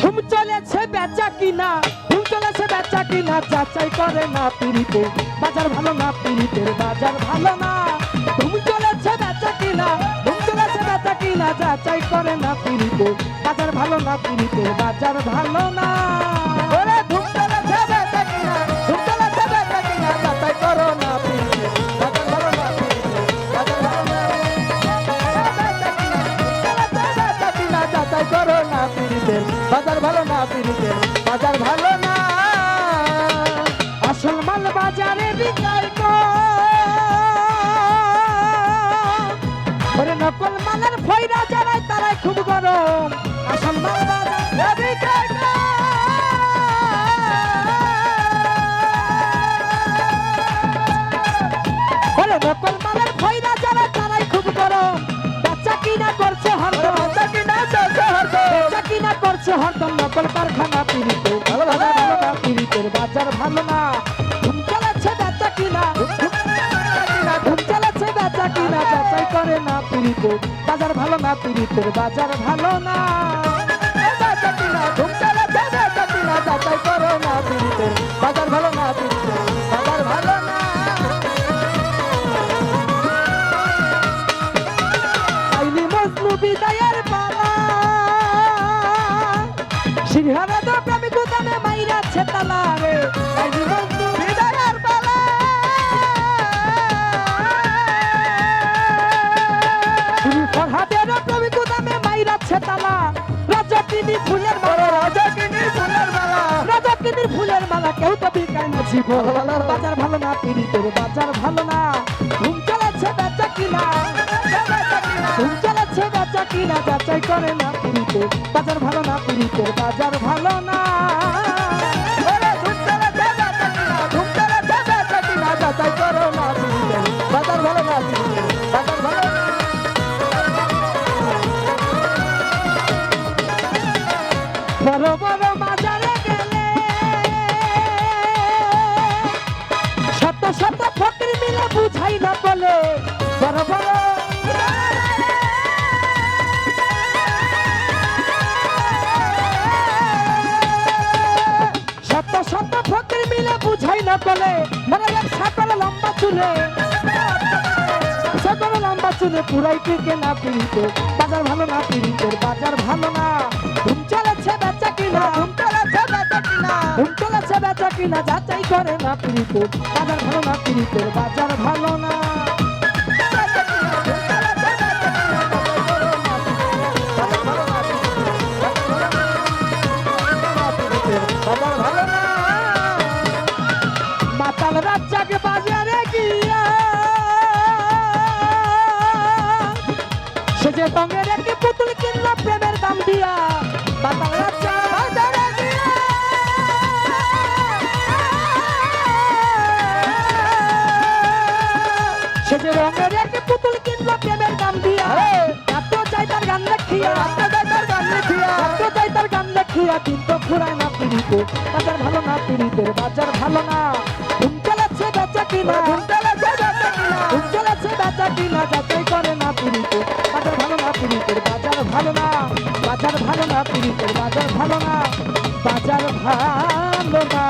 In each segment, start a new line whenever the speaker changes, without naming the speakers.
ধুম চলেছে বেচা কিনা, ঘুম চলেছে বেচা কিনা, যাচাই করে না পিড়িতে। বাজার ভালো না পিড়িতে বাজার ভালো না। ঘুম চলেছে বেচা কিনা, ঘুম চলেছে বেচা কিনা, যাচাই করে না পিড়িতে। বাজার ভালো না পিড়িতে, বাজার ভালো না। বাজার ভালো না পিড়িতে বাজার ভালো না। আসল মাল বাজারে বিচার করে নকল মালের ফয়রা জানায় তারাই খুব গরম। আসল মাল বাজারে বিকাই করছে হরদম নকল কারখানা পিড়িতে ভালো ভালো। ভালো না পিড়িতের বাজার ভালো না। ধুম চালাচ্ছে বেচা কিনা ঘুম চালাচ্ছে বেচা কিনা যাচাই করে না পিড়িতে বাজার ভালো না পিড়িতের বাজার ভালো না। বেচা কিনা ঘুম চালাচ্ছে বেচা কিনা যাচাই করে না সিংহারা তো প্রেমিক দামে মাইরা ছেতালা রে। ফরহাদের প্রেমিক দামে মাইরা ছেতালা। রাজকিনী ফুলের মালা। রাজকিনী ফুলের মালা। রাজকিনী ফুলের মালা কেউ তো বিকায় না জীবন। বাজার ভালো না পিড়িতের বাজার ভালো না। কিনা যাচাই করে না পুরীতে। বাজার ভালো না পুরীতে, বাজার ভালো না। যাচাই করো না পিড়িতের বাজার ভালো না বাজার ভালো বড় বড় না বলে মানে এক সাকল লম্বা চুলে। সকল লম্বা চুলে পুরাই টিকে না পিড়িতে? বাজার ভালো না পিড়িতে বাজার ভালো না। ঘুম চলেছে বেচা কিনা। ঘুম চলেছে বেচা কিনা। ঘুম চলেছে বেচা কিনা যাচাই করে না পিড়িতে। বাজার ভালো না পিড়িতে বাজার ভালো না। দিয়া রাজ্জা বাজারে গিয়া সে যে রঙের একটি পুতুল কিনলো প্রেমের দাম দিয়া এত চাই তার গান দেখিয়া এত চাই তার গান দেখিয়া এত চাই তার গান দেখিয়া কিন্তু ফুরায় না পিড়িতে বাজার ভালো না পিড়িতের বাজার ভালো না ঘুম চালাচ্ছে বেচা কিনা ঘুম চালাচ্ছে বেচা কিনা ঘুম চালাচ্ছে বেচা কিনা যাচাই করে না পিড়িতে বাজার ভালো না পিড়িতের বাজার ভালো না বাজার ভালো না পিড়িতের বাজার ভালো না, বাজার ভালো না।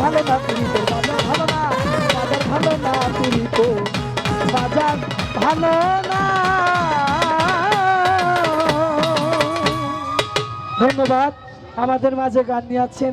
ভালো না পিড়িতে বাজার ভালো বাজার ভালো না। ধন্যবাদ। আমাদের মাঝে গান নিয়ে আছেন